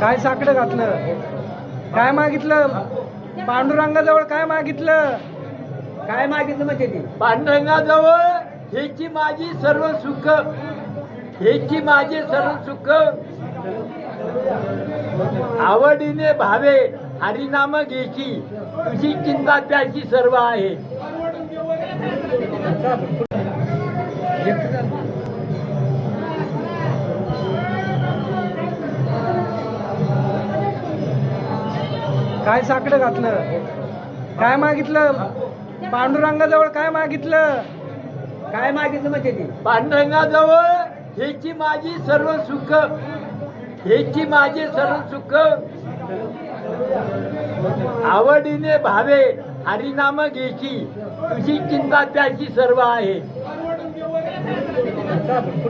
काय साकडं घातलं? काय मागितलं? पांडुरंगाजवळ काय मागितलं? काय मागितलं म्हणजे ते? पांडुरंगाजवळ ह्याची माझी सर्व सुख. ह्याची माझी सर्व सुख. आवडीने भावे हरिनाम घ्यायची. तुझी चिंता त्याची सर्व आहे. काय साकडं घातलं? काय मागितलं? पांडुरंगाजवळ काय मागितलं? काय मागितलं म्हणजे ती? पांडुरंगाजवळ ह्याची माझी सर्व सुख. ह्याची माझी सर्व सुख. आवडीने भावे. हरिनाम घ्यायची तुझी चिंता त्याची सर्व आहे.